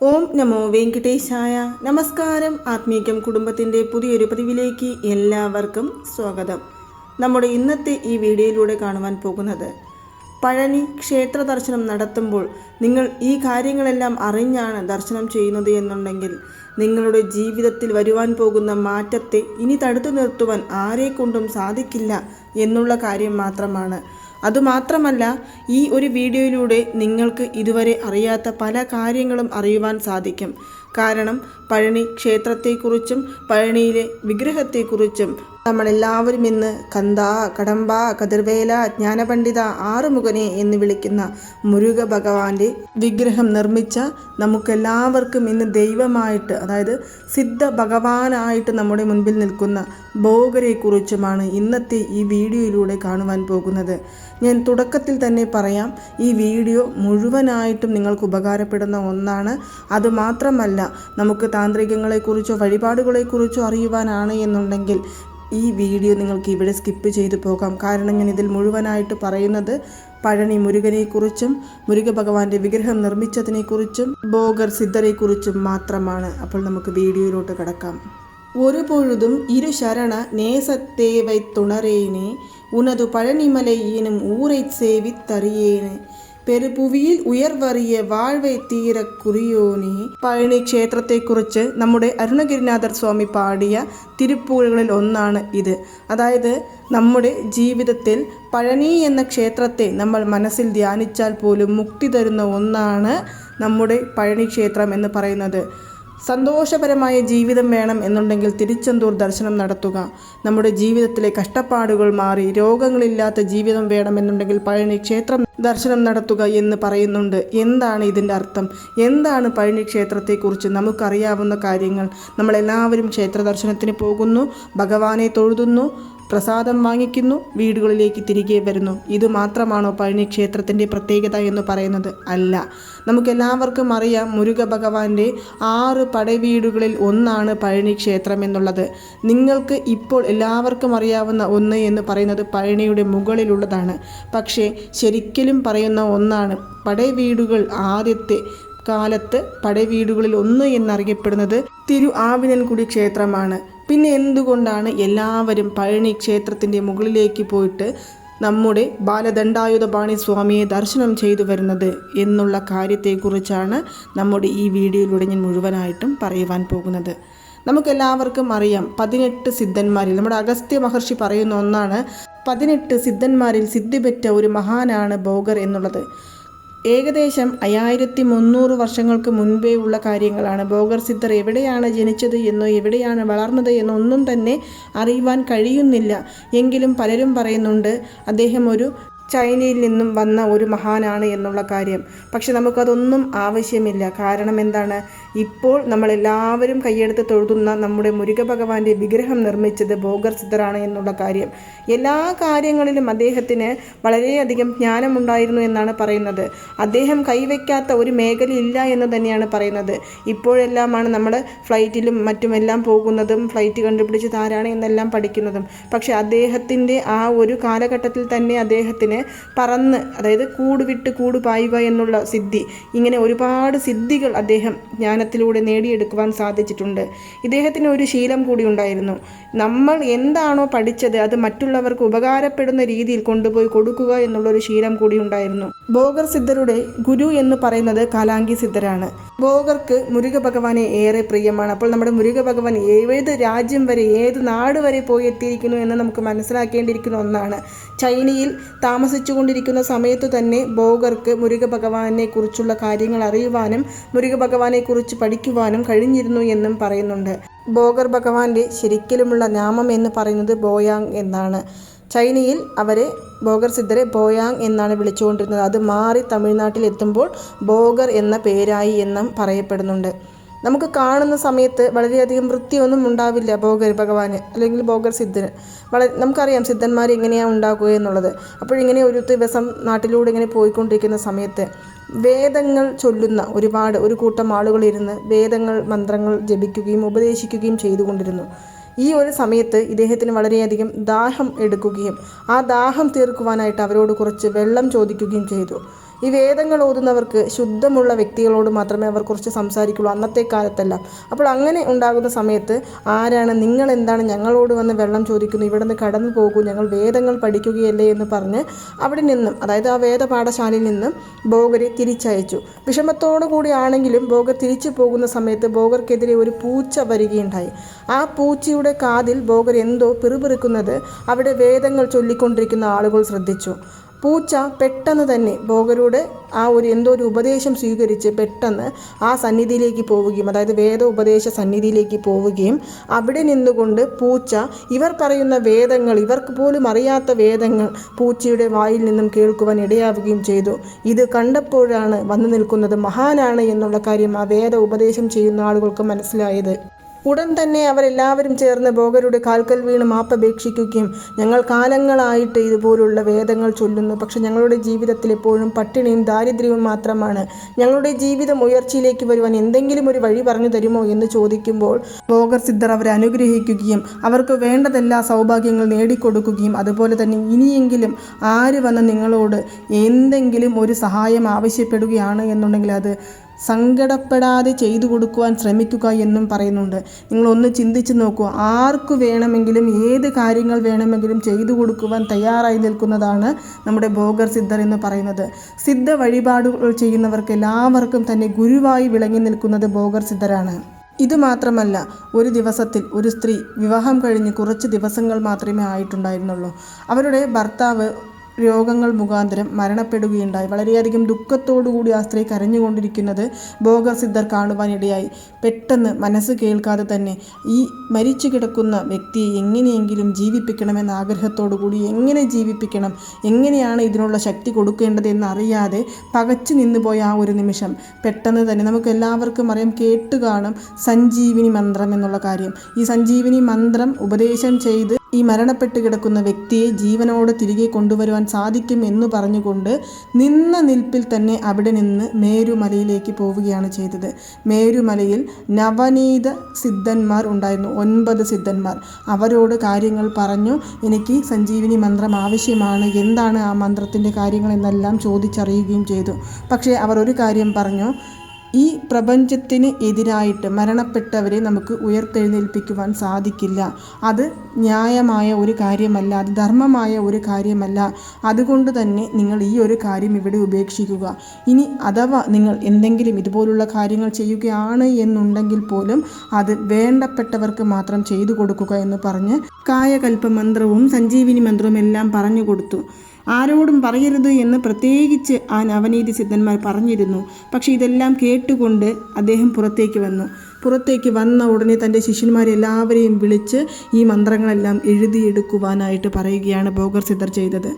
ഓം നമോ വെങ്കടേശായ നമസ്കാരം. ആത്മീകം കുടുംബത്തിന്റെ പുതിയൊരു പതിവിലേക്ക് എല്ലാവർക്കും സ്വാഗതം. നമ്മുടെ ഇന്നത്തെ ഈ വീഡിയോയിലൂടെ കാണുവാൻ പോകുന്നത് പഴനി ക്ഷേത്ര ദർശനം നടത്തുമ്പോൾ നിങ്ങൾ ഈ കാര്യങ്ങളെല്ലാം അറിഞ്ഞാണ് ദർശനം ചെയ്യുന്നത് എന്നുണ്ടെങ്കിൽ നിങ്ങളുടെ ജീവിതത്തിൽ വരുവാൻ പോകുന്ന മാറ്റത്തെ ഇനി തടുത്തു നിർത്തുവാൻ ആരെക്കൊണ്ടും സാധിക്കില്ല എന്നുള്ള കാര്യം മാത്രമാണ് അതുമാത്രമല്ല ഈ ഒരു വീഡിയോയിലൂടെ നിങ്ങൾക്ക് ഇതുവരെ അറിയാത്ത പല കാര്യങ്ങളും അറിയുവാൻ സാധിക്കും. കാരണം പഴനി ക്ഷേത്രത്തെക്കുറിച്ചും പഴനിയിലെ വിഗ്രഹത്തെക്കുറിച്ചും നമ്മളെല്ലാവരും ഇന്ന് കന്ത കടമ്പ കതിർവേല ജ്ഞാനപണ്ഡിത ആറുമുഖനെ എന്ന് വിളിക്കുന്ന മുരുക ഭഗവാന്റെ വിഗ്രഹം നിർമ്മിച്ച നമുക്കെല്ലാവർക്കും ഇന്ന് ദൈവമായിട്ട് അതായത് സിദ്ധ ഭഗവാനായിട്ട് നമ്മുടെ മുൻപിൽ നിൽക്കുന്ന ഭോഗരെക്കുറിച്ചുമാണ് ഇന്നത്തെ ഈ വീഡിയോയിലൂടെ കാണുവാൻ പോകുന്നത്. ഞാൻ തുടക്കത്തിൽ തന്നെ പറയാം ഈ വീഡിയോ മുഴുവനായിട്ടും നിങ്ങൾക്ക് ഉപകാരപ്പെടുന്ന ഒന്നാണ്. അതുമാത്രമല്ല നമുക്ക് താന്ത്രികങ്ങളെക്കുറിച്ചോ വഴിപാടുകളെക്കുറിച്ചോ അറിയുവാനാണ് എന്നുണ്ടെങ്കിൽ ഈ വീഡിയോ നിങ്ങൾക്ക് ഇവിടെ സ്കിപ്പ് ചെയ്തു പോകാം കാരണം ഞാൻ ഇതിൽ മുഴുവനായിട്ട് പറയുന്നത് പഴനി മുരുകനെക്കുറിച്ചും മുരുക ഭഗവാന്റെ വിഗ്രഹം നിർമ്മിച്ചതിനെക്കുറിച്ചും ബോഗർ സിദ്ധരെക്കുറിച്ചും മാത്രമാണ് അപ്പോൾ നമുക്ക് വീഡിയോയിലോട്ട് കിടക്കാം ഒരു പൊഴുതും ഇരു ശരണ നേസത്തേവൈ തുണറേനെ ഉനതു പഴനിമലയീനും ஊரை சேவித்தறியேனே പെരുപുവിയിൽ ഉയർവറിയ വാഴ്വൈ തീര കുറിയോനി പഴനി ക്ഷേത്രത്തെക്കുറിച്ച് നമ്മുടെ അരുണഗിരിനാഥർ സ്വാമി പാടിയ തിരുപ്പൂഴുകളിൽ ഒന്നാണ് ഇത്. അതായത് നമ്മുടെ ജീവിതത്തിൽ പഴനി എന്ന ക്ഷേത്രത്തെ നമ്മൾ മനസ്സിൽ ധ്യാനിച്ചാൽ പോലും മുക്തി തരുന്ന ഒന്നാണ് നമ്മുടെ പഴനി ക്ഷേത്രം എന്ന് പറയുന്നത്. സന്തോഷപരമായ ജീവിതം വേണം എന്നുണ്ടെങ്കിൽ തിരുച്ചെന്തൂർ ദർശനം നടത്തുക. നമ്മുടെ ജീവിതത്തിലെ കഷ്ടപ്പാടുകൾ മാറി രോഗങ്ങളില്ലാത്ത ജീവിതം വേണം എന്നുണ്ടെങ്കിൽ പഴനി ക്ഷേത്രം ദർശനം നടത്തുക എന്ന് പറയുന്നുണ്ട്. എന്താണ് ഇതിന്റെ അർത്ഥം? എന്താണ് പഴനി ക്ഷേത്രത്തെക്കുറിച്ച് നമുക്കറിയാവുന്ന കാര്യങ്ങൾ? നമ്മളെല്ലാവരും ക്ഷേത്ര ദർശനത്തിന് പോകുന്നു ഭഗവാനെ തൊഴുതുന്നു പ്രസാദം വാങ്ങിക്കുന്നു വീടുകളിലേക്ക് തിരികെ വരുന്നു. ഇത് മാത്രമാണോ പഴനി ക്ഷേത്രത്തിന്റെ പ്രത്യേകത എന്ന് പറയുന്നത്? അല്ല. നമുക്കെല്ലാവർക്കും അറിയാം മുരുക ഭഗവാന്റെ ആറ് പടവീടുകളിൽ ഒന്നാണ് പഴനി ക്ഷേത്രം എന്നുള്ളത്. നിങ്ങൾക്ക് ഇപ്പോൾ എല്ലാവർക്കും അറിയാവുന്ന ഒന്ന് എന്ന് പറയുന്നത് പഴനിയുടെ മുകളിലുള്ളതാണ്. പക്ഷേ ശരിക്കലും പറയുന്ന ഒന്നാണ് പടവീടുകൾ ആദ്യത്തെ കാലത്ത് പടവീടുകളിൽ ഒന്ന് എന്നറിയപ്പെടുന്നത് തിരു ആവിനൻകുടി ക്ഷേത്രമാണ്. പിന്നെ എന്തുകൊണ്ടാണ് എല്ലാവരും പഴനി ക്ഷേത്രത്തിന്റെ മുകളിലേക്ക് പോയിട്ട് നമ്മുടെ ബാലദണ്ഡായുധപാണി സ്വാമിയെ ദർശനം ചെയ്തു വരുന്നത് എന്നുള്ള കാര്യത്തെക്കുറിച്ചാണ് നമ്മുടെ ഈ വീഡിയോയിലൂടെ ഞാൻ മുഴുവനായിട്ടും പറയുവാൻ പോകുന്നത്. നമുക്കെല്ലാവർക്കും അറിയാം പതിനെട്ട് സിദ്ധന്മാരിൽ നമ്മുടെ അഗസ്ത്യ മഹർഷി പറയുന്ന ഒന്നാണ് പതിനെട്ട് സിദ്ധന്മാരിൽ സിദ്ധിപെറ്റ ഒരു മഹാനാണ് ബോഗർ എന്നുള്ളത്. ഏകദേശം അയ്യായിരത്തി മുന്നൂറ് വർഷങ്ങൾക്ക് മുൻപേ ഉള്ള കാര്യങ്ങളാണ്. ബോഗർ സിദ്ധർ എവിടെയാണ് ജനിച്ചത് എന്നോ എവിടെയാണ് വളർന്നത് എന്നോ ഒന്നും തന്നെ അറിയുവാൻ കഴിയുന്നില്ല. എങ്കിലും പലരും പറയുന്നുണ്ട് അദ്ദേഹം ഒരു ചൈനയിൽ നിന്നും വന്ന ഒരു മഹാനാണ് എന്നുള്ള കാര്യം. പക്ഷെ നമുക്കതൊന്നും ആവശ്യമില്ല. കാരണം എന്താണ്? ഇപ്പോൾ നമ്മളെല്ലാവരും കൈയെടുത്ത് തൊഴുതുന്ന നമ്മുടെ മുരുക ഭഗവാന്റെ വിഗ്രഹം നിർമ്മിച്ചത് ബോഗർ സിദ്ധറാണ് എന്നുള്ള കാര്യം. എല്ലാ കാര്യങ്ങളിലും അദ്ദേഹത്തിന് വളരെയധികം ജ്ഞാനമുണ്ടായിരുന്നു എന്നാണ് പറയുന്നത്. അദ്ദേഹം കൈവയ്ക്കാത്ത ഒരു മേഖലയില്ല എന്ന് തന്നെയാണ് പറയുന്നത്. ഇപ്പോഴെല്ലാമാണ് നമ്മൾ ഫ്ലൈറ്റിലും മറ്റുമെല്ലാം പോകുന്നതും ഫ്ലൈറ്റ് കണ്ടുപിടിച്ച് താരാണ് എന്നെല്ലാം പഠിക്കുന്നതും. പക്ഷേ അദ്ദേഹത്തിന്റെ ആ ഒരു കാലഘട്ടത്തിൽ തന്നെ അദ്ദേഹത്തിന് പറന്ന് അതായത് കൂട് വിട്ട് കൂട് പായുക എന്നുള്ള സിദ്ധി. ഇങ്ങനെ ഒരുപാട് സിദ്ധികൾ അദ്ദേഹം ജ്ഞാനത്തിലൂടെ നേടിയെടുക്കുവാൻ സാധിച്ചിട്ടുണ്ട്. ഇദ്ദേഹത്തിന് ഒരു ശീലം കൂടി ഉണ്ടായിരുന്നു. നമ്മൾ എന്താണോ പഠിച്ചത് അത് മറ്റുള്ളവർക്ക് ഉപകാരപ്പെടുന്ന രീതിയിൽ കൊണ്ടുപോയി കൊടുക്കുക എന്നുള്ളൊരു ശീലം കൂടി ഉണ്ടായിരുന്നു. ഭോഗർ സിദ്ധരുടെ ഗുരു എന്ന് പറയുന്നത് കാലാങ്കി സിദ്ധരാണ്. ഭോഗർക്ക് മുരുക ഭഗവാനെ ഏറെ പ്രിയമാണ്. അപ്പോൾ നമ്മുടെ മുരുക ഭഗവാൻ ഏത് രാജ്യം വരെ ഏത് നാട് വരെ പോയി എത്തിയിരിക്കുന്നു എന്ന് നമുക്ക് മനസ്സിലാക്കേണ്ടിയിരിക്കുന്ന ഒന്നാണ്. ചൈനയിൽ താമസിച്ചുകൊണ്ടിരിക്കുന്ന സമയത്ത് തന്നെ ബോഗർക്ക് മുരുക ഭഗവാനെ കുറിച്ചുള്ള കാര്യങ്ങൾ അറിയുവാനും മുരുക ഭഗവാനെ കുറിച്ച് പഠിക്കുവാനും കഴിഞ്ഞിരുന്നു എന്നും പറയുന്നുണ്ട്. ബോഗർ ഭഗവാന്റെ ശരിക്കലുമുള്ള നാമം എന്ന് പറയുന്നത് ബോയാങ് എന്നാണ്. ചൈനയിൽ അവരെ ബോഗർ സിദ്ധരെ ബോയാങ് എന്നാണ് വിളിച്ചുകൊണ്ടിരുന്നത്. അത് മാറി തമിഴ്നാട്ടിൽ എത്തുമ്പോൾ ബോഗർ എന്ന പേരായി എന്നും പറയപ്പെടുന്നുണ്ട്. നമുക്ക് കാണുന്ന സമയത്ത് വളരെയധികം വൃത്തിയൊന്നും ഉണ്ടാവില്ല ഭോഗർ ഭഗവാന് അല്ലെങ്കിൽ ഭോഗർ സിദ്ധന്. വളരെ നമുക്കറിയാം സിദ്ധന്മാർ എങ്ങനെയാണ് ഉണ്ടാക്കുക എന്നുള്ളത്. അപ്പോഴിങ്ങനെ ഒരു ദിവസം നാട്ടിലൂടെ ഇങ്ങനെ പോയിക്കൊണ്ടിരിക്കുന്ന സമയത്ത് വേദങ്ങൾ ചൊല്ലുന്ന ഒരുപാട് ഒരു കൂട്ടം ആളുകൾ ഇരുന്ന് വേദങ്ങൾ മന്ത്രങ്ങൾ ജപിക്കുകയും ഉപദേശിക്കുകയും ചെയ്തുകൊണ്ടിരുന്നു. ഈ ഒരു സമയത്ത് ഇദ്ദേഹത്തിന് വളരെയധികം ദാഹം എടുക്കുകയും ആ ദാഹം തീർക്കുവാനായിട്ട് അവരോട് കുറച്ച് വെള്ളം ചോദിക്കുകയും ചെയ്തു. ഈ വേദങ്ങൾ ഓതുന്നവർക്ക് ശുദ്ധമുള്ള വ്യക്തികളോട് മാത്രമേ അവർ കുറച്ച് സംസാരിക്കുള്ളൂ. അന്നത്തെ കാലത്തല്ല. അപ്പോൾ അങ്ങനെ ഉണ്ടാകുന്ന സമയത്ത് ആരാണ് നിങ്ങൾ എന്താണ് ഞങ്ങളോട് വന്ന് വെള്ളം ചോദിക്കുന്നു ഇവിടെ നിന്ന് കടന്നു പോകൂ ഞങ്ങൾ വേദങ്ങൾ പഠിക്കുകയല്ലേ എന്ന് പറഞ്ഞ് അവിടെ നിന്നും അതായത് ആ വേദപാഠശാലയിൽ നിന്നും ബോഗരെ തിരിച്ചയച്ചു. വിഷമത്തോടു കൂടിയാണെങ്കിലും ബോഗർ തിരിച്ചു പോകുന്ന സമയത്ത് ബോഗർക്കെതിരെ ഒരു പൂച്ച വരികയുണ്ടായി. ആ പൂച്ചയുടെ കാതിൽ ബോഗർ എന്തോ പിറുപിറുക്കുന്നത് അവിടെ വേദങ്ങൾ ചൊല്ലിക്കൊണ്ടിരിക്കുന്ന ആളുകൾ ശ്രദ്ധിച്ചു. പൂച്ച പെട്ടെന്ന് തന്നെ ബോഗരുടെ ആ ഒരു എന്തോ ഒരു ഉപദേശം സ്വീകരിച്ച് പെട്ടെന്ന് ആ സന്നിധിയിലേക്ക് പോവുകയും അതായത് വേദ ഉപദേശ സന്നിധിയിലേക്ക് പോവുകയും അവിടെ നിന്നുകൊണ്ട് പൂച്ച ഇവർ പറയുന്ന വേദങ്ങൾ ഇവർക്ക് പോലും അറിയാത്ത വേദങ്ങൾ പൂച്ചയുടെ വായിൽ നിന്നും കേൾക്കുവാൻ ഇടയാവുകയും ചെയ്തു. ഇത് കണ്ടപ്പോഴാണ് വന്നു നിൽക്കുന്നത് മഹാനാണ് എന്നുള്ള കാര്യം ആ വേദ ഉപദേശം ചെയ്യുന്ന ആളുകൾക്ക് മനസ്സിലായത്. ഉടൻ തന്നെ അവരെല്ലാവരും ചേർന്ന് ബോഗരുടെ കാൽക്കൽ വീണ് മാപ്പപേക്ഷിക്കുകയും ഞങ്ങൾ കാലങ്ങളായിട്ട് ഇതുപോലുള്ള വേദങ്ങൾ ചൊല്ലുന്നു. പക്ഷെ ഞങ്ങളുടെ ജീവിതത്തിൽ എപ്പോഴും പട്ടിണിയും ദാരിദ്ര്യവും മാത്രമാണ്. ഞങ്ങളുടെ ജീവിതം ഉയർച്ചയിലേക്ക് വരുവാൻ എന്തെങ്കിലും ഒരു വഴി പറഞ്ഞു തരുമോ എന്ന് ചോദിക്കുമ്പോൾ ബോഗർ സിദ്ധർ അവരെ അനുഗ്രഹിക്കുകയും അവർക്ക് വേണ്ടതെല്ലാ സൗഭാഗ്യങ്ങൾ നേടിക്കൊടുക്കുകയും അതുപോലെ തന്നെ ഇനിയെങ്കിലും ആര് വന്ന് നിങ്ങളോട് എന്തെങ്കിലും ഒരു സഹായം ആവശ്യപ്പെടുകയാണ് എന്നുണ്ടെങ്കിൽ അത് സങ്കടപ്പെടാതെ ചെയ്തു കൊടുക്കുവാൻ ശ്രമിക്കുക എന്നും പറയുന്നുണ്ട്. നിങ്ങളൊന്ന് ചിന്തിച്ച് നോക്കൂ. ആർക്ക് വേണമെങ്കിലും ഏത് കാര്യങ്ങൾ വേണമെങ്കിലും ചെയ്തു കൊടുക്കുവാൻ തയ്യാറായി നിൽക്കുന്നതാണ് നമ്മുടെ ഭോഗർ സിദ്ധർ എന്ന് പറയുന്നത്. സിദ്ധ വഴിപാടുകൾ ചെയ്യുന്നവർക്ക് എല്ലാവർക്കും തന്നെ ഗുരുവായി വിളങ്ങി നിൽക്കുന്നത് ഭോഗർ സിദ്ധരാണ്. ഇത് മാത്രമല്ല ഒരു ദിവസത്തിൽ ഒരു സ്ത്രീ വിവാഹം കഴിഞ്ഞ് കുറച്ച് ദിവസങ്ങൾ മാത്രമേ ആയിട്ടുണ്ടായിരുന്നുള്ളൂ. അവരുടെ ഭർത്താവ് രോഗങ്ങൾ മുഖാന്തരം മരണപ്പെടുകയുണ്ടായി. വളരെയധികം ദുഃഖത്തോടുകൂടി ആ സ്ത്രീ കരഞ്ഞുകൊണ്ടിരിക്കുന്നത് ഭോഗസിദ്ധർ കാണുവാനിടയായി. പെട്ടെന്ന് മനസ്സ് കേൾക്കാതെ തന്നെ ഈ മരിച്ചു കിടക്കുന്ന വ്യക്തിയെ എങ്ങനെയെങ്കിലും ജീവിപ്പിക്കണമെന്ന ആഗ്രഹത്തോടു കൂടി എങ്ങനെ ജീവിപ്പിക്കണം എങ്ങനെയാണ് ഇതിനുള്ള ശക്തി കൊടുക്കേണ്ടത് എന്നറിയാതെ പകച്ചു നിന്നുപോയ ആ ഒരു നിമിഷം. പെട്ടെന്ന് തന്നെ നമുക്ക് എല്ലാവർക്കും അറിയാം കേട്ട് കാണും സഞ്ജീവിനി മന്ത്രം എന്നുള്ള കാര്യം. ഈ സഞ്ജീവിനി മന്ത്രം ഉപദേശം ചെയ്ത് ഈ മരണപ്പെട്ട് കിടക്കുന്ന വ്യക്തിയെ ജീവനോടെ തിരികെ കൊണ്ടുവരുവാൻ സാധിക്കും എന്ന് പറഞ്ഞുകൊണ്ട് നിന്ന നിൽപ്പിൽ തന്നെ അവിടെ നിന്ന് മേരുമലയിലേക്ക് പോവുകയാണ് ചെയ്തത്. മേരുമലയിൽ നവനീത സിദ്ധന്മാർ ഉണ്ടായിരുന്നു. ഒൻപത് സിദ്ധന്മാർ. അവരോട് കാര്യങ്ങൾ പറഞ്ഞു. എനിക്ക് സഞ്ജീവിനി മന്ത്രം ആവശ്യമാണ്. എന്താണ് ആ മന്ത്രത്തിന്റെ കാര്യങ്ങൾ എന്നെല്ലാം ചോദിച്ചറിയുകയും ചെയ്തു. പക്ഷേ അവർ ഒരു കാര്യം പറഞ്ഞു. ഈ പ്രപഞ്ചത്തിന് എതിരായിട്ട് മരണപ്പെട്ടവരെ നമുക്ക് ഉയർത്തെഴുന്നേൽപ്പിക്കുവാൻ സാധിക്കില്ല. അത് ന്യായമായ ഒരു കാര്യമല്ല അത് ധർമ്മമായ ഒരു കാര്യമല്ല. അതുകൊണ്ട് തന്നെ നിങ്ങൾ ഈ ഒരു കാര്യം ഇവിടെ ഉപേക്ഷിക്കുക. ഇനി അഥവാ നിങ്ങൾ എന്തെങ്കിലും ഇതുപോലുള്ള കാര്യങ്ങൾ ചെയ്യുകയാണ് എന്നുണ്ടെങ്കിൽ പോലും അത് വേണ്ടപ്പെട്ടവർക്ക് മാത്രം ചെയ്തു കൊടുക്കുക എന്ന് പറഞ്ഞ് കായകൽപ്പ മന്ത്രവും സഞ്ജീവിനി മന്ത്രവും എല്ലാം പറഞ്ഞു കൊടുത്തു. ആരോടും പറയരുത് എന്ന് പ്രത്യേകിച്ച് ആ നവനീതി സിദ്ധന്മാർ പറഞ്ഞിരുന്നു. പക്ഷേ ഇതെല്ലാം കേട്ടുകൊണ്ട് അദ്ദേഹം പുറത്തേക്ക് വന്നു. പുറത്തേക്ക് വന്ന ഉടനെ തന്റെ ശിഷ്യന്മാരെല്ലാവരെയും വിളിച്ച് ഈ മന്ത്രങ്ങളെല്ലാം എഴുതിയെടുക്കുവാനായിട്ട് പറയുകയാണ് ബോഗർ സിദ്ധർ ചെയ്തത്.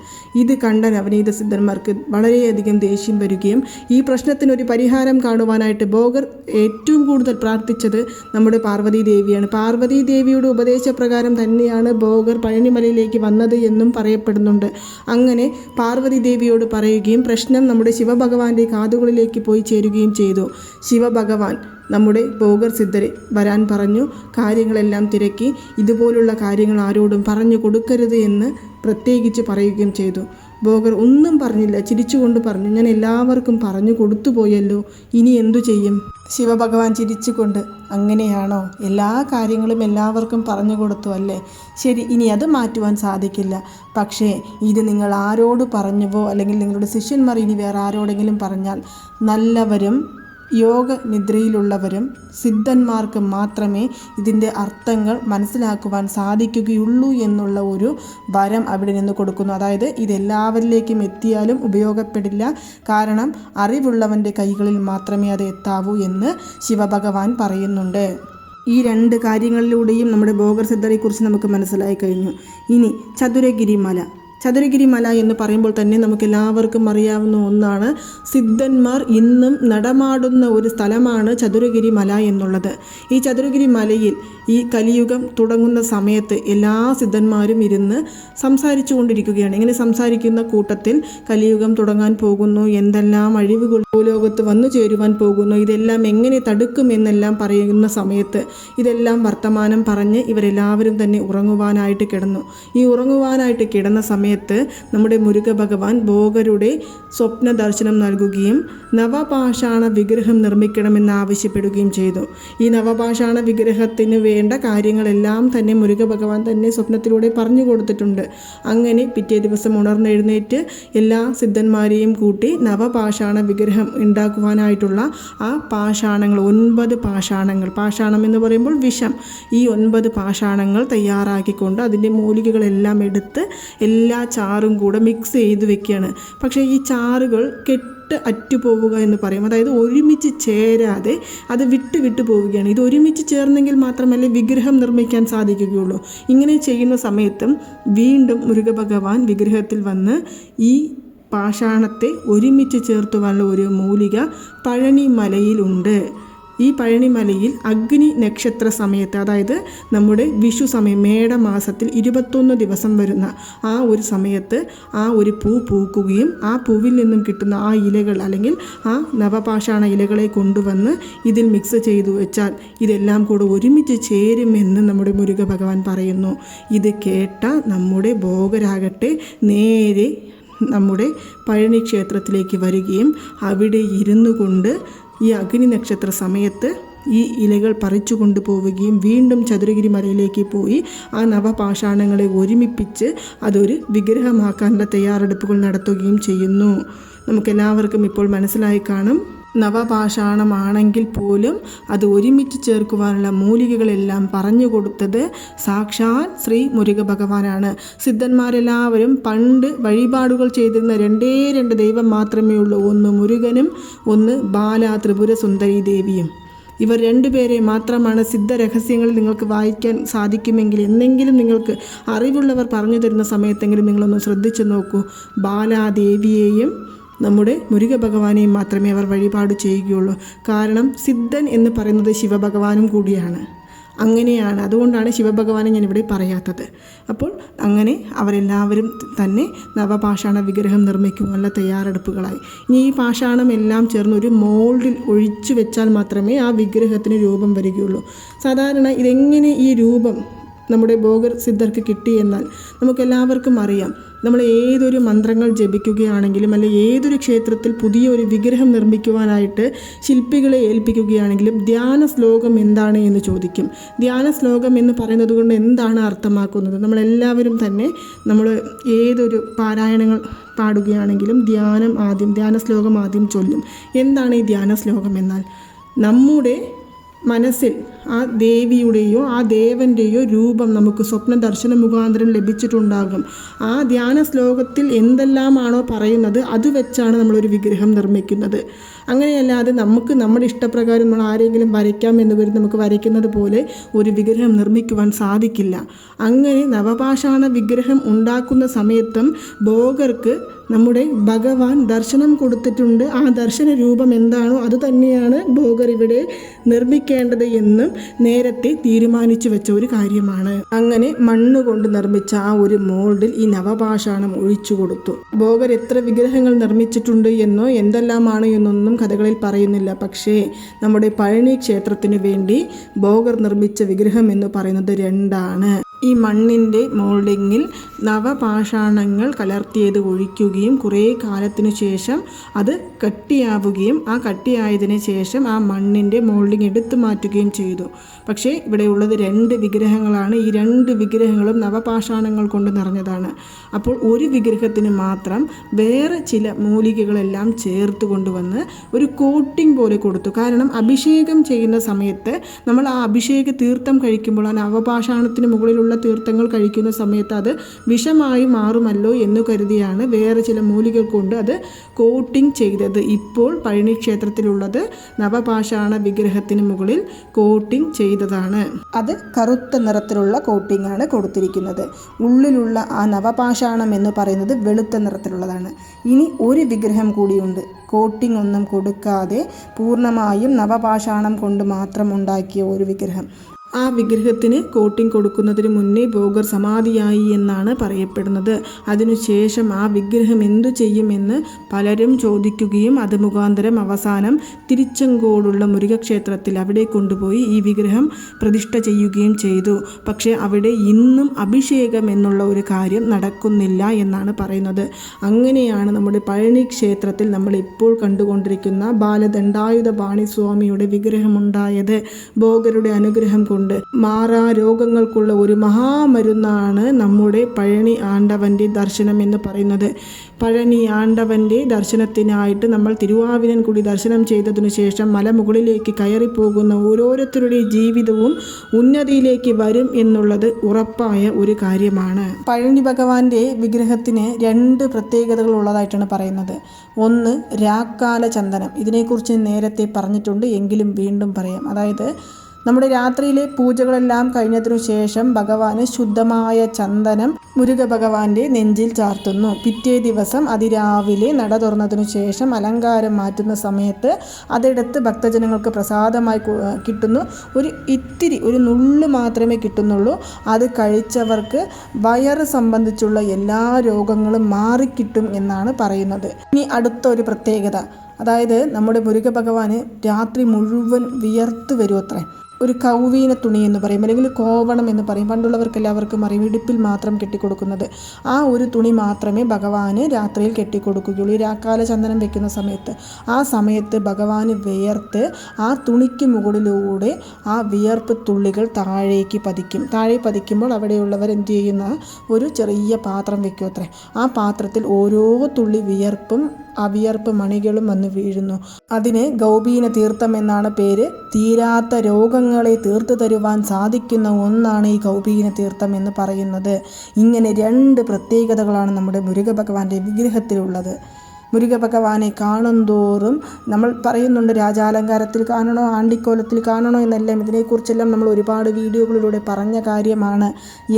ഇത് കണ്ട നവനീത സിദ്ധന്മാർക്ക് വളരെയധികം ദേഷ്യം വരികയും ഈ പ്രശ്നത്തിനൊരു പരിഹാരം കാണുവാനായിട്ട് ബോഗർ ഏറ്റവും കൂടുതൽ പ്രാർത്ഥിച്ചത് നമ്മുടെ പാർവതി ദേവിയാണ്. പാർവതി ദേവിയുടെ ഉപദേശപ്രകാരം തന്നെയാണ് ബോഗർ പഴനിമലയിലേക്ക് വന്നത് എന്നും പറയപ്പെടുന്നുണ്ട്. അങ്ങനെ പാർവതി ദേവിയോട് പറയുകയും പ്രശ്നം നമ്മുടെ ശിവഭഗവാന്റെ കാതുകളിലേക്ക് പോയി ചേരുകയും ചെയ്തു. ശിവഭഗവാൻ നമ്മുടെ ഭോഗർ സിദ്ധരെ വരാൻ പറഞ്ഞു. കാര്യങ്ങളെല്ലാം തിരക്കി. ഇതുപോലുള്ള കാര്യങ്ങൾ ആരോടും പറഞ്ഞു കൊടുക്കരുത് എന്ന് പ്രത്യേകിച്ച് പറയുകയും ചെയ്തു. ബോഗർ ഒന്നും പറഞ്ഞില്ല. ചിരിച്ചുകൊണ്ട് പറഞ്ഞു ഞാൻ എല്ലാവർക്കും പറഞ്ഞു കൊടുത്തു പോയല്ലോ. ഇനി എന്തു ചെയ്യും? ശിവഭഗവാൻ ചിരിച്ചുകൊണ്ട് അങ്ങനെയാണോ? എല്ലാ കാര്യങ്ങളും എല്ലാവർക്കും പറഞ്ഞു കൊടുത്തു അല്ലേ? ശരി ഇനി അത് മാറ്റുവാൻ സാധിക്കില്ല. പക്ഷേ ഇത് നിങ്ങൾ ആരോട് പറഞ്ഞുവോ? അല്ലെങ്കിൽ നിങ്ങളുടെ ശിഷ്യന്മാർ ഇനി വേറെ ആരോടെങ്കിലും പറഞ്ഞാൽ നല്ലവരും യോഗ നിദ്രയിലുള്ളവരും സിദ്ധന്മാർക്ക് മാത്രമേ ഇതിന്റെ അർത്ഥങ്ങൾ മനസ്സിലാക്കുവാൻ സാധിക്കുകയുള്ളൂ എന്നുള്ള ഒരു വരം അവിടെ നിന്ന് കൊടുക്കുന്നു. അതായത് ഇതെല്ലാവരിലേക്കും എത്തിയാലും ഉപയോഗപ്പെടില്ല. കാരണം അറിവുള്ളവന്റെ കൈകളിൽ മാത്രമേ അത് എത്താവൂ എന്ന് ശിവഭഗവാൻ പറയുന്നുണ്ട്. ഈ രണ്ട് കാര്യങ്ങളിലൂടെയും നമ്മുടെ ഭോഗർ സിദ്ധരെക്കുറിച്ച് നമുക്ക് മനസ്സിലായി കഴിഞ്ഞു. ഇനി ചതുരഗിരി മല ചതുരഗിരി മല എന്ന് പറയുമ്പോൾ തന്നെ നമുക്ക് എല്ലാവർക്കും അറിയാവുന്ന ഒന്നാണ്. സിദ്ധന്മാർ ഇന്നും നടമാടുന്ന ഒരു സ്ഥലമാണ് ചതുരഗിരി മല എന്നുള്ളത്. ഈ ചതുരഗിരി മലയിൽ ഈ കലിയുഗം തുടങ്ങുന്ന സമയത്ത് എല്ലാ സിദ്ധന്മാരും ഇരുന്ന് സംസാരിച്ചു കൊണ്ടിരിക്കുകയാണ് ഇങ്ങനെ സംസാരിക്കുന്ന കൂട്ടത്തിൽ കലിയുഗം തുടങ്ങാൻ പോകുന്നു എന്തെല്ലാം അഴിവുകൾ ഭൂലോകത്ത് വന്നു ചേരുവാൻ പോകുന്നു ഇതെല്ലാം എങ്ങനെ തടുക്കും എന്നെല്ലാം പറയുന്ന സമയത്ത് ഇതെല്ലാം വർത്തമാനം പറഞ്ഞ് ഇവരെല്ലാവരും തന്നെ ഉറങ്ങുവാനായിട്ട് കിടന്നു. ഈ ഉറങ്ങുവാനായിട്ട് കിടന്ന സമയത്ത് സമയത്ത് നമ്മുടെ മുരുക ഭഗവാൻ ഭോഗരുടെ സ്വപ്ന ദർശനം നൽകുകയും നവപാഷാണ വിഗ്രഹം നിർമ്മിക്കണമെന്ന് ആവശ്യപ്പെടുകയും ചെയ്തു. ഈ നവപാഷാണ വിഗ്രഹത്തിന് വേണ്ട കാര്യങ്ങളെല്ലാം തന്നെ മുരുക ഭഗവാൻ തന്നെ സ്വപ്നത്തിലൂടെ പറഞ്ഞു കൊടുത്തിട്ടുണ്ട്. അങ്ങനെ പിറ്റേ ദിവസം ഉണർന്നെഴുന്നേറ്റ് എല്ലാ സിദ്ധന്മാരെയും കൂട്ടി നവപാഷാണ വിഗ്രഹം ഉണ്ടാക്കുവാനായിട്ടുള്ള ആ പാഷാണങ്ങൾ ഒൻപത് പാഷാണങ്ങൾ പാഷാണം എന്ന് പറയുമ്പോൾ വിഷം ഈ ഒൻപത് പാഷാണങ്ങൾ തയ്യാറാക്കിക്കൊണ്ട് അതിന്റെ മൂലികകളെല്ലാം എടുത്ത് എല്ലാ ചാറും കൂടെ മിക്സ് ചെയ്ത് വെക്കുകയാണ്. പക്ഷേ ഈ ചാറുകൾ കെട്ട് അറ്റുപോവുക എന്ന് പറയും. അതായത് ഒരുമിച്ച് ചേരാതെ അത് വിട്ട് വിട്ടു പോവുകയാണ്. ഇത് ഒരുമിച്ച് ചേർന്നെങ്കിൽ മാത്രമല്ലേ വിഗ്രഹം നിർമ്മിക്കാൻ സാധിക്കുകയുള്ളൂ. ഇങ്ങനെ ചെയ്യുന്ന സമയത്തും വീണ്ടും മുരുകഭഗവാൻ വിഗ്രഹത്തിൽ വന്ന് ഈ പാഷാണത്തെ ഒരുമിച്ച് ചേർത്തുവാനുള്ള ഒരു മൂലിക പഴനി മലയിലുണ്ട് ഈ പഴനിമലയിൽ അഗ്നി നക്ഷത്ര സമയത്ത് അതായത് നമ്മുടെ വിഷു സമയം മേടമാസത്തിൽ ഇരുപത്തൊന്ന് ദിവസം വരുന്ന ആ ഒരു സമയത്ത് ആ ഒരു പൂ പൂക്കുകയും ആ പൂവിൽ നിന്നും കിട്ടുന്ന ആ ഇലകൾ അല്ലെങ്കിൽ ആ നവപാഷാണ ഇലകളെ കൊണ്ടുവന്ന് ഇതിൽ മിക്സ് ചെയ്തു വെച്ചാൽ ഇതെല്ലാം കൂടെ ഒരുമിച്ച് ചേരുമെന്ന് നമ്മുടെ മുരുക ഭഗവാൻ പറയുന്നു. ഇത് കേട്ട നമ്മുടെ ഭോഗരാകട്ടെ നേരെ നമ്മുടെ പഴനി ക്ഷേത്രത്തിലേക്ക് വരികയും അവിടെ ഇരുന്നു കൊണ്ട് ഈ അഗ്നി നക്ഷത്ര സമയത്ത് ഈ ഇലകൾ പറിച്ചു കൊണ്ടുപോവുകയും വീണ്ടും ചതുരഗിരി മലയിലേക്ക് പോയി ആ നവപാഷാണങ്ങളെ ഒരുമിപ്പിച്ച് അതൊരു വിഗ്രഹമാക്കാനുള്ള തയ്യാറെടുപ്പുകൾ നടത്തുകയും ചെയ്യുന്നു. നമുക്കെല്ലാവർക്കും ഇപ്പോൾ മനസ്സിലായി കാണും. നവപാഷാണമാണെങ്കിൽ പോലും അത് ഒരുമിച്ച് ചേർക്കുവാനുള്ള മൂലികകളെല്ലാം പറഞ്ഞു കൊടുത്തത് സാക്ഷാൽ ശ്രീ മുരുക ഭഗവാനാണ് സിദ്ധന്മാരെല്ലാവരും പണ്ട് വഴിപാടുകൾ ചെയ്തിരുന്ന രണ്ടേ രണ്ട് ദൈവം മാത്രമേ ഉള്ളൂ. ഒന്ന് മുരുകനും ഒന്ന് ബാല ത്രിപുര സുന്ദരി ദേവിയും. ഇവർ രണ്ടുപേരെ മാത്രമാണ് സിദ്ധ രഹസ്യങ്ങൾ നിങ്ങൾക്ക് വായിക്കാൻ സാധിക്കുമെങ്കിൽ എന്തെങ്കിലും നിങ്ങൾക്ക് അറിവുള്ളവർ പറഞ്ഞു തരുന്ന സമയത്തെങ്കിലും നിങ്ങളൊന്ന് ശ്രദ്ധിച്ചു നോക്കൂ. ബാലാദേവിയെയും നമ്മുടെ മുരുക ഭഗവാനെയും മാത്രമേ അവർ വഴിപാട് ചെയ്യുകയുള്ളൂ. കാരണം സിദ്ധൻ എന്ന് പറയുന്നത് ശിവഭഗവാനും കൂടിയാണ്. അങ്ങനെയാണ്. അതുകൊണ്ടാണ് ശിവഭഗവാനെ ഞാനിവിടെ പറയാത്തത്. അപ്പോൾ അങ്ങനെ അവരെല്ലാവരും തന്നെ നവപാഷാണ വിഗ്രഹം നിർമ്മിക്കുവാനുള്ള തയ്യാറെടുപ്പുകളായി. ഇനി ഈ പാഷാണം എല്ലാം ചേർന്ന് ഒരു മോൾഡിൽ ഒഴിച്ചു വെച്ചാൽ മാത്രമേ ആ വിഗ്രഹത്തിന് രൂപം വരികയുള്ളൂ. സാധാരണ ഇതെങ്ങനെ ഈ രൂപം നമ്മുടെ ഭോഗർ സിദ്ധർക്ക് കിട്ടി എന്നാൽ നമുക്കെല്ലാവർക്കും അറിയാം. നമ്മൾ ഏതൊരു മന്ത്രങ്ങൾ ജപിക്കുകയാണെങ്കിലും അല്ലെങ്കിൽ ഏതൊരു ക്ഷേത്രത്തിൽ പുതിയ ഒരു വിഗ്രഹം നിർമ്മിക്കുവാനായിട്ട് ശില്പികളെ ഏൽപ്പിക്കുകയാണെങ്കിലും ധ്യാന ശ്ലോകം എന്താണ് എന്ന് ചോദിക്കും. ധ്യാന ശ്ലോകം എന്ന് പറയുന്നത് കൊണ്ട് എന്താണ് അർത്ഥമാക്കുന്നത്? നമ്മളെല്ലാവരും തന്നെ നമ്മൾ ഏതൊരു പാരായണങ്ങൾ പാടുകയാണെങ്കിലും ധ്യാനം ആദ്യം ധ്യാന ശ്ലോകം ആദ്യം ചൊല്ലും. എന്താണ് ഈ ധ്യാന ശ്ലോകം എന്നാൽ? നമ്മുടെ മനസ്സിൽ ആ ദേവിയുടെയോ ആ ദേവന്റെയോ രൂപം നമുക്ക് സ്വപ്ന ദർശന മുഖാന്തരം ലഭിച്ചിട്ടുണ്ടാകും. ആ ധ്യാന ശ്ലോകത്തിൽ എന്തെല്ലാമാണോ പറയുന്നത് അത് വെച്ചാണ് നമ്മളൊരു വിഗ്രഹം നിർമ്മിക്കുന്നത്. അങ്ങനെയല്ലാതെ നമുക്ക് നമ്മുടെ ഇഷ്ടപ്രകാരം നമ്മൾ ആരെങ്കിലും വരയ്ക്കാം എന്ന് വരും നമുക്ക് വരയ്ക്കുന്നത് പോലെ ഒരു വിഗ്രഹം നിർമ്മിക്കുവാൻ സാധിക്കില്ല. അങ്ങനെ നവപാഷാണ വിഗ്രഹം ഉണ്ടാക്കുന്ന സമയത്തും ഭോഗർക്ക് നമ്മുടെ ഭഗവാൻ ദർശനം കൊടുത്തിട്ടുണ്ട്. ആ ദർശന രൂപം എന്താണോ അത് തന്നെയാണ് ഭോഗർ ഇവിടെ നിർമ്മിക്കേണ്ടത് എന്നും നേരത്തെ തീരുമാനിച്ചു വെച്ച ഒരു കാര്യമാണ്. അങ്ങനെ മണ്ണ് കൊണ്ട് നിർമ്മിച്ച ആ ഒരു മോൾഡിൽ ഈ നവപാഷാണം ഒഴിച്ചു കൊടുത്തു. ഭോഗർ എത്ര വിഗ്രഹങ്ങൾ നിർമ്മിച്ചിട്ടുണ്ട് എന്നോ എന്തെല്ലാമാണ് എന്നൊന്നും കഥകളിൽ പറയുന്നില്ല. പക്ഷേ നമ്മുടെ പഴനി ക്ഷേത്രത്തിനു വേണ്ടി ബോഗർ നിർമ്മിച്ച വിഗ്രഹം എന്ന് പറയുന്നത് രണ്ടാണ്. ഈ മണ്ണിന്റെ മോൾഡിങ്ങിൽ നവപാഷാണങ്ങൾ കലർത്തിയത് ഒഴിക്കുകയും കുറേ കാലത്തിനു ശേഷം അത് കട്ടിയാവുകയും ആ കട്ടിയായതിനു ശേഷം ആ മണ്ണിന്റെ മോൾഡിങ് എടുത്തു മാറ്റുകയും ചെയ്തു. പക്ഷേ ഇവിടെ ഉള്ളത് രണ്ട് വിഗ്രഹങ്ങളാണ്. ഈ രണ്ട് വിഗ്രഹങ്ങളും നവപാഷാണങ്ങൾ കൊണ്ട് നിറഞ്ഞതാണ്. അപ്പോൾ ഒരു വിഗ്രഹത്തിന് മാത്രം വേറെ ചില മൂലികകളെല്ലാം ചേർത്ത് കൊണ്ടുവന്ന് ഒരു കോട്ടിംഗ് പോലെ കൊടുത്തു. കാരണം അഭിഷേകം ചെയ്യുന്ന സമയത്ത് നമ്മൾ ആ അഭിഷേക തീർത്ഥം കഴിക്കുമ്പോൾ ആ നവപാഷാണത്തിന് മുകളിലുള്ള തീർത്ഥങ്ങൾ കഴിക്കുന്ന സമയത്ത് അത് വിഷമായി മാറുമല്ലോ എന്ന് കരുതിയാണ് വേറെ ചില മൂലികൾ കൊണ്ട് അത് കോട്ടിംഗ് ചെയ്തത്. ഇപ്പോൾ പഴനി ക്ഷേത്രത്തിലുള്ളത് നവപാഷാണ വിഗ്രഹത്തിന് മുകളിൽ കോട്ടിംഗ് ചെയ്തതാണ്. അത് കറുത്ത നിറത്തിലുള്ള കോട്ടിംഗ് ആണ് കൊടുത്തിരിക്കുന്നത്. ഉള്ളിലുള്ള ആ നവപാഷാണം എന്ന് പറയുന്നത് വെളുത്ത നിറത്തിലുള്ളതാണ്. ഇനി ഒരു വിഗ്രഹം കൂടിയുണ്ട്. കോട്ടിംഗ് ഒന്നും കൊടുക്കാതെ പൂർണമായും നവപാഷാണം കൊണ്ട് മാത്രം ഉണ്ടാക്കിയ ഒരു വിഗ്രഹം. ആ വിഗ്രഹത്തിന് കോട്ടിംഗ് കൊടുക്കുന്നതിന് മുന്നേ ഭോഗർ സമാധിയായി എന്നാണ് പറയപ്പെടുന്നത്. അതിനുശേഷം ആ വിഗ്രഹം എന്തു ചെയ്യുമെന്ന് പലരും ചോദിക്കുകയും അത് മുഖാന്തരം അവസാനം തിരിച്ചങ്കോടുള്ള മുരുകക്ഷേത്രത്തിൽ അവിടെ കൊണ്ടുപോയി ഈ വിഗ്രഹം പ്രതിഷ്ഠ ചെയ്യുകയും ചെയ്തു. പക്ഷേ അവിടെ ഇന്നും അഭിഷേകം എന്നുള്ള ഒരു കാര്യം നടക്കുന്നില്ല എന്നാണ് പറയുന്നത്. അങ്ങനെയാണ് നമ്മുടെ പഴനി ക്ഷേത്രത്തിൽ നമ്മൾ ഇപ്പോൾ കണ്ടുകൊണ്ടിരിക്കുന്ന ബാലദണ്ഡായുധ ബാണിസ്വാമിയുടെ വിഗ്രഹമുണ്ടായത്. ഭോഗരുടെ അനുഗ്രഹം കൊണ്ട് മാറാ രോഗങ്ങൾക്കുള്ള ഒരു മഹാമരുന്നാണ് നമ്മുടെ പഴനി ആണ്ടവന്റെ ദർശനം എന്ന് പറയുന്നത്. പഴനി ആണ്ടവന്റെ ദർശനത്തിനായിട്ട് നമ്മൾ തിരുവാവിനൻകുടി ദർശനം ചെയ്തതിനു ശേഷം മലമുകളിലേക്ക് കയറിപ്പോകുന്ന ഓരോരുത്തരുടെ ജീവിതവും ഉന്നതിയിലേക്ക് വരും എന്നുള്ളത് ഉറപ്പായ ഒരു കാര്യമാണ്. പഴനി ഭഗവാന്റെ വിഗ്രഹത്തിന് രണ്ട് പ്രത്യേകതകൾ ഉള്ളതായിട്ടാണ് പറയുന്നത്. ഒന്ന് രാക്കാല ചന്ദനം ഇതിനെക്കുറിച്ച് നേരത്തെ പറഞ്ഞിട്ടുണ്ട് എങ്കിലും വീണ്ടും പറയാം. അതായത് നമ്മുടെ രാത്രിയിലെ പൂജകളെല്ലാം കഴിഞ്ഞതിനു ശേഷം ഭഗവാന് ശുദ്ധമായ ചന്ദനം മുരുക ഭഗവാന്റെ നെഞ്ചിൽ ചാർത്തുന്നു. പിറ്റേ ദിവസം അതിരാവിലെ നട തുറന്നതിനു ശേഷം അലങ്കാരം മാറ്റുന്ന സമയത്ത് അതെടുത്ത് ഭക്തജനങ്ങൾക്ക് പ്രസാദമായി കിട്ടുന്നു. ഒരു ഇത്തിരി ഒരു നുള്ളു മാത്രമേ കിട്ടുന്നുള്ളൂ. അത് കഴിച്ചവർക്ക് വയറ് സംബന്ധിച്ചുള്ള എല്ലാ രോഗങ്ങളും മാറിക്കിട്ടും എന്നാണ് പറയുന്നത്. ഇനി അടുത്തൊരു പ്രത്യേകത. അതായത് നമ്മുടെ മുരുക ഭഗവാന് രാത്രി മുഴുവൻ വിയർത്ത് വരും അത്രേ. ഒരു കൗവീന തുണി എന്ന് പറയും അല്ലെങ്കിൽ കോവണം എന്ന് പറയും. പണ്ടുള്ളവർക്ക് എല്ലാവർക്കും അറിയും ഇടുപ്പിൽ മാത്രം കെട്ടിക്കൊടുക്കുന്നത്. ആ ഒരു തുണി മാത്രമേ ഭഗവാന് രാത്രിയിൽ കെട്ടിക്കൊടുക്കുകയുള്ളൂ. ഈ രാക്കാല ചന്ദനം വെക്കുന്ന സമയത്ത് ആ സമയത്ത് ഭഗവാന് വിയർത്ത് ആ തുണിക്ക് മുകളിലൂടെ ആ വിയർപ്പ് തുള്ളികൾ താഴേക്ക് പതിക്കും. താഴെ പതിക്കുമ്പോൾ അവിടെയുള്ളവർ എന്ത് ചെയ്യുന്ന? ഒരു ചെറിയ പാത്രം വെക്കും അത്രേ. ആ പാത്രത്തിൽ ഓരോ തുള്ളി വിയർപ്പും ആ വിയർപ്പ് മണികളും വന്ന് വീഴുന്നു. അതിന് ഗൗബീന തീർത്ഥം എന്നാണ് പേര്. തീരാത്ത രോഗങ്ങളെ തീർത്തു തരുവാൻ സാധിക്കുന്ന ഒന്നാണ് ഈ ഗൗബീന തീർത്ഥം എന്ന് പറയുന്നത്. ഇങ്ങനെ രണ്ട് പ്രത്യേകതകളാണ് നമ്മുടെ മുരുക ഭഗവാന്റെ വിഗ്രഹത്തിലുള്ളത്. മുരുക ഭഗവാനെ കാണുന്തോറും നമ്മൾ പറയുന്നുണ്ട് രാജാലങ്കാരത്തിൽ കാണണോ ആണ്ടിക്കോലത്തിൽ കാണണോ എന്നെല്ലാം. ഇതിനെക്കുറിച്ചെല്ലാം നമ്മൾ ഒരുപാട് വീഡിയോകളിലൂടെ പറഞ്ഞ കാര്യമാണ്.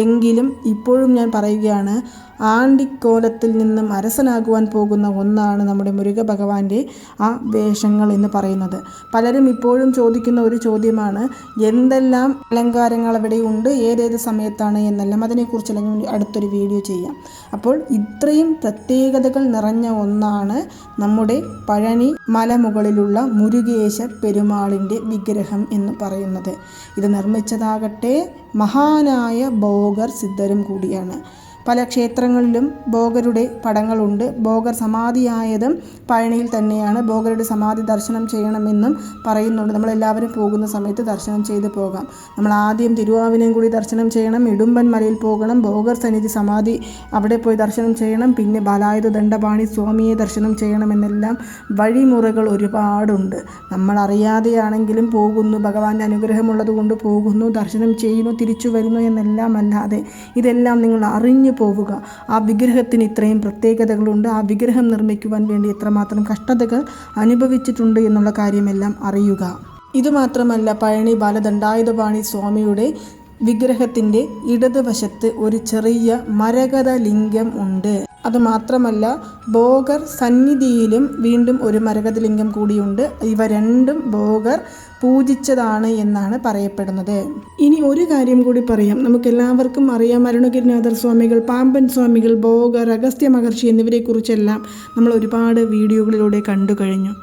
എങ്കിലും ഇപ്പോഴും ഞാൻ പറയുകയാണ് ആണ്ടിക്കോലത്തിൽ നിന്നും അരസനാകുവാൻ പോകുന്ന ഒന്നാണ് നമ്മുടെ മുരുക ഭഗവാന്റെ ആ വേഷങ്ങൾ എന്ന് പറയുന്നത്. പലരും ഇപ്പോഴും ചോദിക്കുന്ന ഒരു ചോദ്യമാണ് എന്തെല്ലാം അലങ്കാരങ്ങൾ അവിടെ ഉണ്ട് ഏതേത് സമയത്താണ് എന്നെല്ലാം അതിനെക്കുറിച്ച് അല്ലെങ്കിൽ അടുത്തൊരു വീഡിയോ ചെയ്യാം. അപ്പോൾ ഇത്രയും പ്രത്യേകതകൾ നിറഞ്ഞ ഒന്നാണ് നമ്മുടെ പഴനി മലമുകളിലുള്ള മുരുകേശ പെരുമാളിന്റെ വിഗ്രഹം എന്ന് പറയുന്നത്. ഇത് നിർമ്മിച്ചതാകട്ടെ മഹാനായ ബോഗർ സിദ്ധരും കൂടിയാണ്. പല ക്ഷേത്രങ്ങളിലും ഭോഗരുടെ പടങ്ങളുണ്ട്. ബോഗർ സമാധിയായതും പഴനിയിൽ തന്നെയാണ് ബോഗരുടെ സമാധി ദർശനം ചെയ്യണമെന്നും പറയുന്നുണ്ട്. നമ്മളെല്ലാവരും പോകുന്ന സമയത്ത് ദർശനം ചെയ്ത് പോകാം. നമ്മൾ ആദ്യം തിരുവാവിനെയും ദർശനം ചെയ്യണം. ഇടുമ്പൻ മലയിൽ പോകണം. ബോഗർ സന്നിധി സമാധി അവിടെ പോയി ദർശനം ചെയ്യണം. പിന്നെ ബാലായുധ ദണ്ഡപാണി സ്വാമിയെ ദർശനം ചെയ്യണമെന്നെല്ലാം വഴിമുറകൾ ഒരുപാടുണ്ട്. നമ്മൾ അറിയാതെയാണെങ്കിലും പോകുന്നു. ഭഗവാന്റെ അനുഗ്രഹമുള്ളത് കൊണ്ട് പോകുന്നു. ദർശനം ചെയ്യുന്നു. തിരിച്ചു വരുന്നു എന്നെല്ലാം അല്ലാതെ ഇതെല്ലാം നിങ്ങൾ അറിഞ്ഞു പോവുക. ആ വിഗ്രഹത്തിന് ഇത്രയും പ്രത്യേകതകളുണ്ട്. ആ വിഗ്രഹം നിർമ്മിക്കുവാൻ വേണ്ടി എത്രമാത്രം കഷ്ടതകൾ അനുഭവിച്ചിട്ടുണ്ട് എന്നുള്ള കാര്യമെല്ലാം അറിയുക. ഇതുമാത്രമല്ല പഴനി ബാലദണ്ഡായുധപാണി സ്വാമിയുടെ വിഗ്രഹത്തിന്റെ ഇടതുവശത്ത് ഒരു ചെറിയ മരകത ലിംഗം ഉണ്ട്. അതുമാത്രമല്ല ബോഗർ സന്നിധിയിലും വീണ്ടും ഒരു മരകത ലിംഗം കൂടിയുണ്ട്. ഇവ രണ്ടും ഭോഗർ പൂജിച്ചതാണ് എന്നാണ് പറയപ്പെടുന്നത്. ഇനി ഒരു കാര്യം കൂടി പറയാം. നമുക്ക് എല്ലാവർക്കും അറിയാം അരുണഗിരിനാഥർ സ്വാമികൾ പാമ്പൻ സ്വാമികൾ ഭോഗർ അഗസ്ത്യ മഹർഷി എന്നിവരെക്കുറിച്ചെല്ലാം നമ്മൾ ഒരുപാട് വീഡിയോകളിലൂടെ കണ്ടു കഴിഞ്ഞു.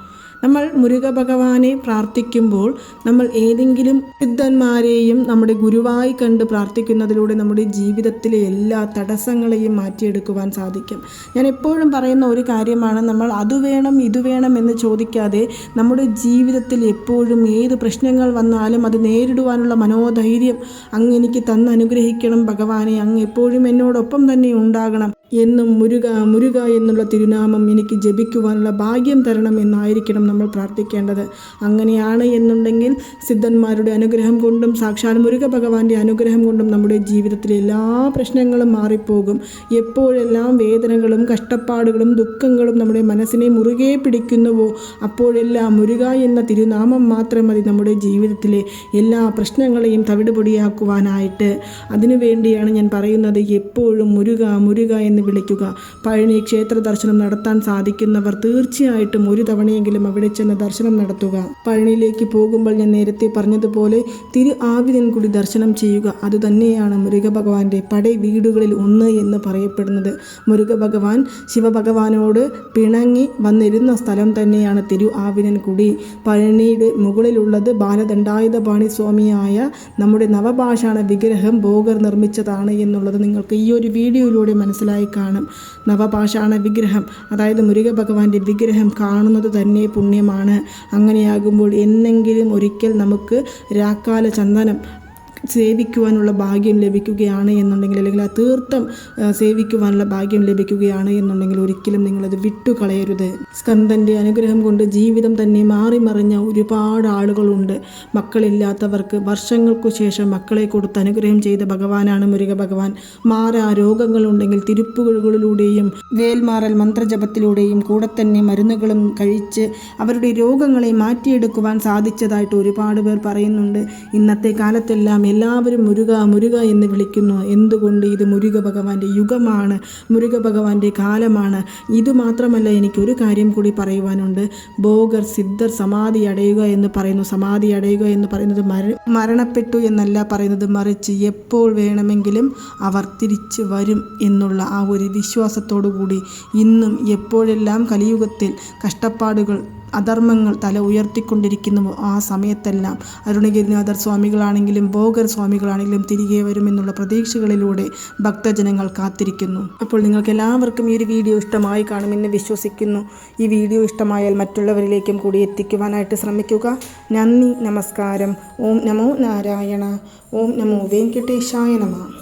നമ്മൾ മുരുക ഭഗവാനെ പ്രാർത്ഥിക്കുമ്പോൾ നമ്മൾ ഏതെങ്കിലും സിദ്ധന്മാരെയും നമ്മുടെ ഗുരുവായി കണ്ട് പ്രാർത്ഥിക്കുന്നതിലൂടെ നമ്മുടെ ജീവിതത്തിലെ എല്ലാ തടസ്സങ്ങളെയും മാറ്റിയെടുക്കുവാൻ സാധിക്കും. ഞാൻ എപ്പോഴും പറയുന്ന ഒരു കാര്യമാണ് നമ്മൾ അത് വേണം ഇത് വേണം എന്ന് ചോദിക്കാതെ നമ്മുടെ ജീവിതത്തിൽ എപ്പോഴും ഏത് പ്രശ്നങ്ങൾ വന്നാലും അത് നേരിടുവാനുള്ള മനോധൈര്യം അങ്ങ് എനിക്ക് തന്ന് അനുഗ്രഹിക്കണം ഭഗവാനെ. അങ്ങ് എപ്പോഴും എന്നോടൊപ്പം തന്നെ ഉണ്ടാകണം. എന്നും മുരുക മുരുക എന്നുള്ള തിരുനാമം എനിക്ക് ജപിക്കുവാനുള്ള ഭാഗ്യം തരണം എന്നായിരിക്കണം നമ്മൾ പ്രാർത്ഥിക്കേണ്ടത്. അങ്ങനെയാണ് എന്നുണ്ടെങ്കിൽ സിദ്ധന്മാരുടെ അനുഗ്രഹം കൊണ്ടും സാക്ഷാൽ മുരുക ഭഗവാന്റെ അനുഗ്രഹം കൊണ്ടും നമ്മുടെ ജീവിതത്തിലെ എല്ലാ പ്രശ്നങ്ങളും മാറിപ്പോകും. എപ്പോഴെല്ലാം വേദനകളും കഷ്ടപ്പാടുകളും ദുഃഖങ്ങളും നമ്മുടെ മനസ്സിനെ മുറുകെ പിടിക്കുന്നുവോ അപ്പോഴെല്ലാം മുരുക എന്ന തിരുനാമം മാത്രം മതി നമ്മുടെ ജീവിതത്തിലെ എല്ലാ പ്രശ്നങ്ങളെയും തവിടുപൊടിയാക്കുവാനായിട്ട്. അതിനുവേണ്ടിയാണ് ഞാൻ പറയുന്നത് എപ്പോഴും മുരുക മുരുക എന്ന് വിളിക്കുക. പഴനി ക്ഷേത്ര ദർശനം നടത്താൻ സാധിക്കുന്നവർ തീർച്ചയായിട്ടും ഒരു തവണയെങ്കിലും അവിടെ ചെന്ന് ദർശനം നടത്തുക. പഴനിയിലേക്ക് പോകുമ്പോൾ ഞാൻ നേരത്തെ പറഞ്ഞതുപോലെ തിരു ആവിനൻകുടി ദർശനം ചെയ്യുക. അതുതന്നെയാണ് മുരുകഭഗവാന്റെ പടൈ വീടുകളിൽ ഒന്ന് എന്ന് പറയപ്പെടുന്നത്. മുരുകഭഗവാൻ ശിവഭഗവാനോട് പിണങ്ങി വന്നിരുന്ന സ്ഥലം തന്നെയാണ് തിരു ആവിനൻകുടി പഴനിയുടെ മുകളിലുള്ളത് ബാലദണ്ഡായുധപാണി സ്വാമിയായ നമ്മുടെ നവഭാഷാണ വിഗ്രഹം ഭോഗർ നിർമ്മിച്ചതാണ് എന്നുള്ളത് നിങ്ങൾക്ക് ഈ ഒരു വീഡിയോയിലൂടെ മനസ്സിലായി കാണും. നവപാഷാണ വിഗ്രഹം. അതായത് മുരുക ഭഗവാന്റെ വിഗ്രഹം കാണുന്നത് തന്നെ പുണ്യമാണ്. അങ്ങനെയാകുമ്പോൾ എന്നെങ്കിലും ഒരിക്കൽ നമുക്ക് രാക്കാല ചന്ദനം സേവിക്കുവാനുള്ള ഭാഗ്യം ലഭിക്കുകയാണ് എന്നുണ്ടെങ്കിൽ അല്ലെങ്കിൽ ആ തീർത്ഥം സേവിക്കുവാനുള്ള ഭാഗ്യം ലഭിക്കുകയാണ് എന്നുണ്ടെങ്കിൽ ഒരിക്കലും നിങ്ങളത് വിട്ടുകളയരുത്. സ്കന്ദന്റെ അനുഗ്രഹം കൊണ്ട് ജീവിതം തന്നെ മാറി മറിഞ്ഞ ഒരുപാട് ആളുകളുണ്ട്. മക്കളില്ലാത്തവർക്ക് വർഷങ്ങൾക്കു ശേഷം മക്കളെ കൊടുത്ത് അനുഗ്രഹം ചെയ്ത ഭഗവാനാണ് മുരുക ഭഗവാൻ. മാറാ രോഗങ്ങളുണ്ടെങ്കിൽ തിരുപ്പുകളിലൂടെയും വേൽമാറൽ മന്ത്രജപത്തിലൂടെയും കൂടെ തന്നെ മരുന്നുകളും കഴിച്ച് അവരുടെ രോഗങ്ങളെ മാറ്റിയെടുക്കുവാൻ സാധിച്ചതായിട്ട് ഒരുപാട് പേർ പറയുന്നുണ്ട്. ഇന്നത്തെ കാലത്തെല്ലാം എല്ലാവരും മുരുക മുരുക എന്ന് വിളിക്കുന്നു. എന്തുകൊണ്ട് ഇത് മുരുക ഭഗവാന്റെ യുഗമാണ്? മുരുക ഭഗവാന്റെ കാലമാണ്. ഇതുമാത്രമല്ല എനിക്കൊരു കാര്യം കൂടി പറയുവാനുണ്ട്. ഭോഗർ സിദ്ധർ സമാധി അടയുക എന്ന് പറയുന്നു. സമാധി അടയുക എന്ന് പറയുന്നത് മര മരണപ്പെട്ടു എന്നല്ല പറയുന്നത്. മറിച്ച് എപ്പോൾ വേണമെങ്കിലും അവർ തിരിച്ചു വരും എന്നുള്ള ആ ഒരു വിശ്വാസത്തോടു കൂടി ഇന്നും എപ്പോഴെല്ലാം കലിയുഗത്തിൽ കഷ്ടപ്പാടുകൾ അധർമ്മങ്ങൾ തല ഉയർത്തിക്കൊണ്ടിരിക്കുന്നുവോ ആ സമയത്തെല്ലാം അരുണഗിരിനാഥർ സ്വാമികളാണെങ്കിലും ഭോഗർ സ്വാമികളാണെങ്കിലും തിരികെ വരുമെന്നുള്ള പ്രതീക്ഷകളിലൂടെ ഭക്തജനങ്ങൾ കാത്തിരിക്കുന്നു. അപ്പോൾ നിങ്ങൾക്ക് എല്ലാവർക്കും ഈ ഒരു വീഡിയോ ഇഷ്ടമായി കാണുമെന്ന് വിശ്വസിക്കുന്നു. ഈ വീഡിയോ ഇഷ്ടമായാൽ മറ്റുള്ളവരിലേക്കും കൂടി എത്തിക്കുവാനായിട്ട് ശ്രമിക്കുക. നന്ദി നമസ്കാരം. ഓം നമോ നാരായണ. ഓം നമോ വെങ്കടേശായ നമ.